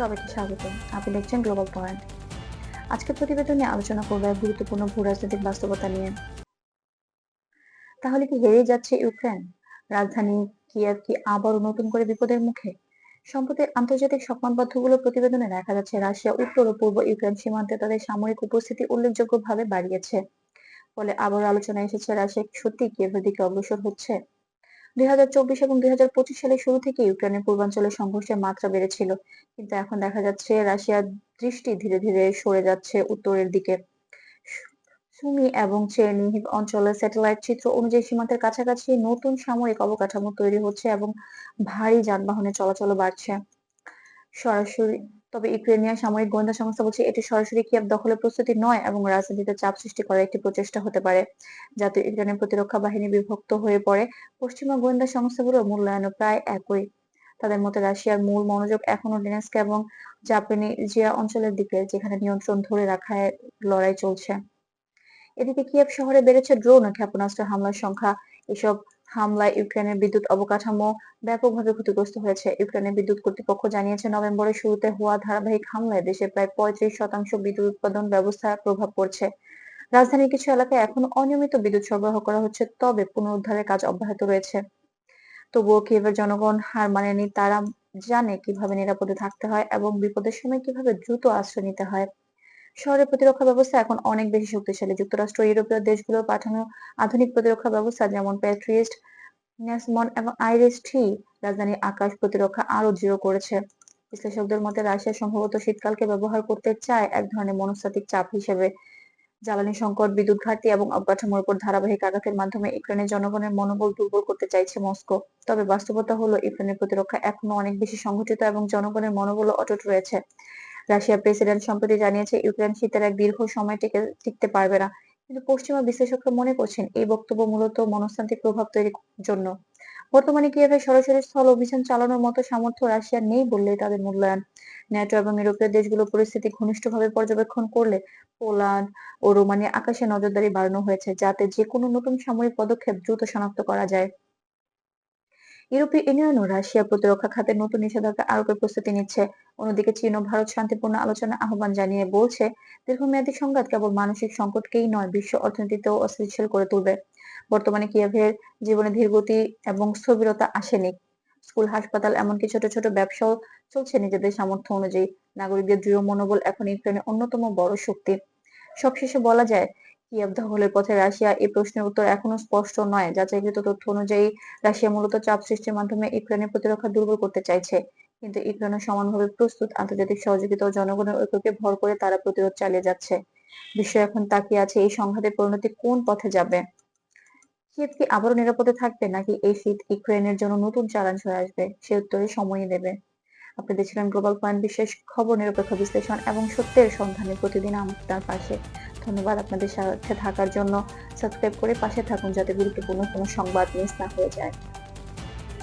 সবাইকে স্বাগত। আপনি দেখছেন গ্লোবাল পয়েন্ট আজকের প্রতিবেদনে আলোচনা করব এক গুরুত্বপূর্ণ ভূ রাজনৈতিক বাস্তবতা নিয়ে। তাহলে কি হেরে যাচ্ছে ইউক্রেন? রাজধানী কিয়েভ কি আবারও নতুন করে বিপদের মুখে? সম্প্রতি আন্তর্জাতিক সংবাদপত্রগুলো প্রতিবেদনে দেখা যাচ্ছে, রাশিয়া উত্তর ও পূর্ব ইউক্রেন সীমান্তে তাদের সামরিক উপস্থিতি উল্লেখযোগ্যভাবে বাড়িয়েছে। ফলে আবারও আলোচনায় এসেছে, রাশিয়া সত্যি কিয়েভের দিকে অগ্রসর হচ্ছে? দুই এবং দুই হাজার পঁচিশ সালের শুরু থেকে ইউক্রেনের পূর্বাঞ্চলে সংঘর্ষের মাত্রা বেড়েছিল। কিন্তু এখন দেখা যাচ্ছে রাশিয়ার দৃষ্টি ধীরে ধীরে সরে যাচ্ছে উত্তরের দিকে। সুমি এবং চেরনিহিভ অঞ্চলের স্যাটেলাইট চিত্র অনুযায়ী সীমান্তের কাছাকাছি নতুন সামরিক অবকাঠামো তৈরি হচ্ছে এবং ভারী যানবাহনের চলাচল বাড়ছে। সরাসরি তবে ইউক্রেনিয়ার সামরিক গোয়েন্দা সংস্থা বলছে, এটি সরাসরি কিয়েভ দখলের প্রস্তুতি নয় এবং রাজনীতিতে চাপ সৃষ্টি করার একটি প্রচেষ্টা হতে পারে। যাতে ইউক্রেনের প্রতিরক্ষা বাহিনী বিভক্ত হয়ে পড়ে। পশ্চিমা গোয়েন্দা সংস্থাগুলোর মূল্যায়নও প্রায় একই। তাদের মতে, রাশিয়ার মূল মনোযোগ এখনও ডেনেস্ক এবং জাপানিজিয়া অঞ্চলের দিকে, যেখানে নিয়ন্ত্রণ ধরে রাখায় লড়াই চলছে। এদিকে কিয়েভ শহরে বেড়েছে ড্রোন ও ক্ষেপণাস্ত্র হামলার সংখ্যা। এসব হামলায় ইউক্রেনের বিদ্যুৎ অবকাঠামো ব্যাপকভাবে ক্ষতিগ্রস্ত হয়েছে। ইউক্রেনের বিদ্যুৎ কর্তৃপক্ষ জানিয়েছে, নভেম্বরের শুরুতে হওয়া ধারাবাহিক হামলায় দেশে প্রায় পঁয়ত্রিশ শতাংশ বিদ্যুৎ উৎপাদন ব্যবস্থায় প্রভাব পড়ছে। রাজধানীর কিছু এলাকায় এখন অনিয়মিত বিদ্যুৎ সরবরাহ করা হচ্ছে, তবে পুনরুদ্ধারের কাজ অব্যাহত রয়েছে। তবুও কিয়েভের জনগণ হার মানেনি, তারা জানে কীভাবে নিরাপদে থাকতে হয় এবং বিপদের সময় কীভাবে দ্রুত আশ্রয় নিতে হয়। শহরের প্রতিরক্ষা ব্যবস্থা এখন অনেক বেশি শক্তিশালী। যুক্তরাষ্ট্র, ইউরোপীয় দেশগুলোর পাঠানো আধুনিক প্রতিরক্ষা ব্যবস্থা যেমন প্যাট্রিয়েস্ট নেসমন এবং আইরিস থ্রি রাজধানীর আকাশ প্রতিরক্ষা আরও দৃঢ় করেছে। বিশ্লেষকদের মতে, রাশিয়া সম্ভবত শীতকালকে ব্যবহার করতে চায় এক ধরনের মনস্তাত্ত্বিক চাপ হিসেবে। জ্বালানি সংকট, বিদ্যুৎ ঘাটতি এবং অবকাঠামোর উপর ধারাবাহিক আঘাতের মাধ্যমে ইউক্রেনের জনগণের মনোবল দুর্বল করতে চাইছে মস্কো। তবে বাস্তবতা হলো, ইউক্রেনের প্রতিরক্ষা এখনও অনেক বেশি সংগঠিত এবং জনগণের মনোবলও অটুট রয়েছে। রাশিয়ার প্রেসিডেন্ট সম্প্রতি জানিয়েছে, ইউক্রেন শীতের এক দীর্ঘ সময় টিকে, টিকতে পারবে না। কিন্তু পশ্চিমা বিশ্লেষকরা মনে করছেন, এই বক্তব্য মূলত মনস্তান্ত্রিক প্রভাব তৈরির জন্য। বর্তমানে কিয়েভে সরাসরি স্থল অভিযান চালানোর মতো সামর্থ্য রাশিয়ার নেই বললেই তাদের মূল্যায়ন। ন্যাটো এবং ইউরোপীয় দেশগুলো পরিস্থিতি ঘনিষ্ঠভাবে পর্যবেক্ষণ করলে পোল্যান্ড ও রোমানিয়া আকাশে নজরদারি বাড়ানো হয়েছে, যাতে যে কোনো নতুন সামরিক পদক্ষেপ দ্রুত শনাক্ত করা যায়। ইউরোপীয় ইউনিয়নও রাশিয়া প্রতিরক্ষা খাতে নতুন নিষেধাজ্ঞা আরোপের প্রস্তুতি নিচ্ছে। অন্যদিকে চীন ও ভারত শান্তিপূর্ণ আলোচনা আহ্বান জানিয়ে বলছে, দীর্ঘমেয়াদী সংঘাত কেবল মানসিক সংকটকেই নয়, বিশ্ব অর্থনীতিতেও অস্থিতিশীল করে তুলবে। বর্তমানে কিয়েভের জীবনে ধীরগতি এবং স্থবিরতা আসেনি। স্কুল, হাসপাতাল এমনকি ছোট ছোট ব্যবসাও চলছে নিজেদের সামর্থ্য অনুযায়ী। নাগরিকদের দৃঢ় মনোবল এখন ইউক্রেনের অন্যতম বড় শক্তি। সবশেষে বলা যায় কিয়েভ দখলের পথে রাশিয়া এই প্রশ্নের উত্তর এখনও স্পষ্ট নয়। যাচাইকৃত তথ্য অনুযায়ী, রাশিয়া মূলত চাপ সৃষ্টির মাধ্যমে ইউক্রেনের প্রতিরক্ষা দুর্বল করতে চাইছে। কিন্তু ইউক্রেনও সমানভাবে প্রস্তুত আন্তর্জাতিক সহযোগিতা ও জনগণের ঐক্যকে ভর করে তারা প্রতিরোধ চালিয়ে যাচ্ছে। বিশ্ব এখন তাকিয়ে আছে এই সংঘাতের পরিণতি কোন পথে যাবে? কিয়েভ কি আবারও নিরাপদে থাকবে নাকি এই শীত ইউক্রেনের জন্য নতুন চ্যালেঞ্জ হয়ে আসবে? সে উত্তরে সময়ই দেবে। আপনি দেখছিলেন গ্লোবাল পয়েন্ট বিশেষ খবর নিরপেক্ষ বিশ্লেষণ এবং সত্যের সন্ধানে প্রতিদিন আপনার পাশে। ধন্যবাদ আপনাদের সাথে থাকার জন্য। সাবস্ক্রাইব করে পাশে থাকুন যাতে গুরুত্বপূর্ণ কোনো সংবাদ মিস না হয়ে যায়।